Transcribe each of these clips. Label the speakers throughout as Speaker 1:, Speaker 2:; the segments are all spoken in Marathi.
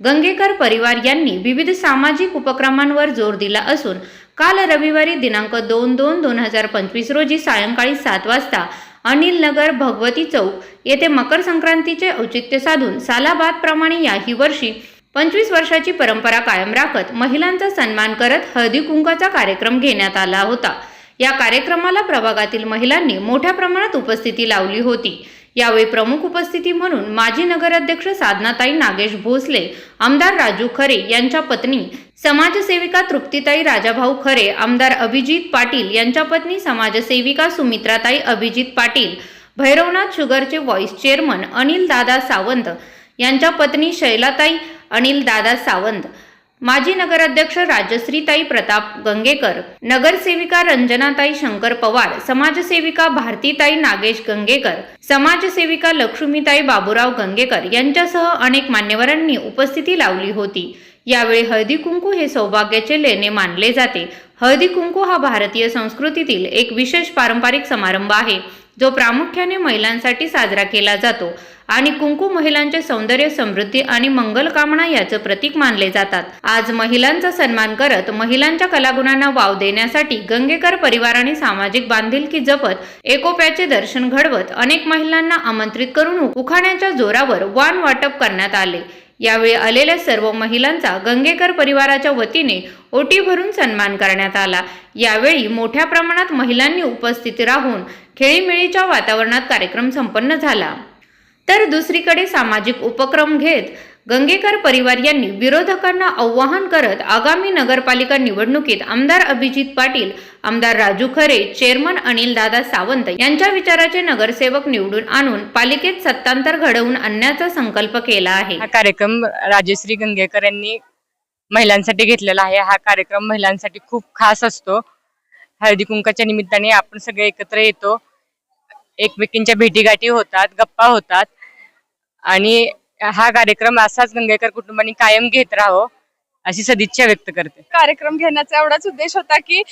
Speaker 1: गंगेकर परिवार यांनी विविध सामाजिक उपक्रमांवर जोर दिला असून काल रविवारी दिनांक दोन दोन दोन हजार पंचवीस रोजी सायंकाळी सात वाजता अनिल नगर भगवती चौक येथे मकर संक्रांतीचे औचित्य साधून सालाबादप्रमाणे याही वर्षी पंचवीस वर्षाची परंपरा कायम राखत महिलांचा सन्मान करत हळदी कुंकाचा कार्यक्रम घेण्यात आला होता. या कार्यक्रमाला प्रभागातील महिलांनी मोठ्या प्रमाणात उपस्थिती लावली होती. यावेळी प्रमुख उपस्थिती म्हणून माजी नगराध्यक्ष साधनाताई नागेश भोसले आमदार राजू खरे यांच्या पत्नी समाजसेविका तृप्तीताई राजाभाऊ खरे आमदार अभिजित पाटील यांच्या पत्नी समाजसेविका सुमित्राताई अभिजित पाटील भैरवनाथ शुगरचे व्हॉइस चेअरमन अनिल दादा सावंत यांच्या पत्नी शैलाताई अनिल दादा सावंत माजी नगराध्यक्ष राजश्रीताई प्रताप गंगेकर नगरसेविका रंजनाताई शंकर पवार समाजसेविका भारतीताई नागेश गंगेकर समाजसेविका लक्ष्मीताई बाबूराव गंगेकर यांच्यासह अनेक मान्यवरांनी उपस्थिती लावली होती. यावेळी हळदी कुंकू हे सौभाग्याचे लेणे मानले जाते. हळदी कुंकू हा भारतीय संस्कृतीतील एक विशेष पारंपरिक समारंभ आहे जो प्रामुख्याने महिलांसाठी साजरा केला जातो. आणि कुंकू महिलांचे सौंदर्य समृद्धी आणि मंगल कामना याचं प्रतीक मानले जातात. आज महिलांचा सन्मान करत महिलांच्या कलागुणांना वाव देण्यासाठी गंगेकर परिवाराने सामाजिक बांधिलकी जपत एकोप्याचे दर्शन घडवत अनेक महिलांना आमंत्रित करून उखाण्याच्या जोरावर वाण वाटप करण्यात आले. यावेळी आलेल्या सर्व महिलांचा गंगेकर परिवाराच्या वतीने ओटी भरून सन्मान करण्यात आला. यावेळी मोठ्या प्रमाणात महिलांनी उपस्थित राहून खेळीमेळीच्या वातावरणात कार्यक्रम संपन्न झाला. तर दुसरीकडे सामाजिक उपक्रम घेत गंगेकर परिवार यांनी विरोधकांना आव्हान करत आगामी नगरपालिका निवडणुकीत आमदार अभिजित पाटील आमदार राजू खरे चेअरमन अनिल दादा सावंत यांच्या विचाराचे नगरसेवक निवडून आणून पालिकेत सत्तांतर घडवून आणण्याचा संकल्प केला आहे.
Speaker 2: हा कार्यक्रम राजश्री गंगेकर यांनी महिलांसाठी घेतलेला आहे. हा कार्यक्रम महिलांसाठी खूप खास असतो. हळदी कुंकाच्या निमित्ताने आपण सगळे एकत्र येतो. एकमेकींच्या भेटीगाठी होतात गप्पा होतात. आणि हा कार्यक्रम असाच गंगेकर कुटुंबाने कायम घेत राहावं अशी सदिच्छा व्यक्त करते.
Speaker 3: कार्यक्रम घेण्याचा एवढाच उद्देश होता की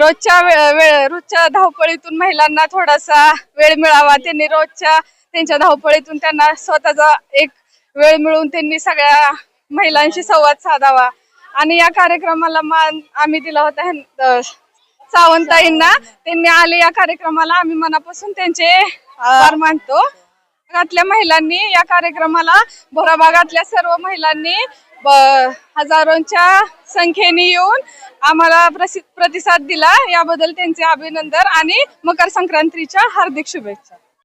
Speaker 3: रोजच्या वे- वेळ रोजच्या धावपळीतून महिलांना थोडासा वेळ मिळावा. त्यांनी रोजच्या त्यांच्या धावपळीतून त्यांना स्वतःचा एक वेळ मिळून त्यांनी सगळ्या महिलांशी संवाद साधावा. आणि या कार्यक्रमाला मान आम्ही दिला होता सावंताईंना. त्यांनी आले या कार्यक्रमाला. आम्ही मनापासून त्यांचे आभार मानतो. भागातल्या महिलांनी या कार्यक्रमाला भोरा भागातल्या सर्व महिलांनी ब- हजारोंच्या संख्येने येऊन आम्हाला प्रसि- प्रतिसाद दिला. याबद्दल त्यांचे अभिनंदन आणि मकर संक्रांतीच्या हार्दिक शुभेच्छा.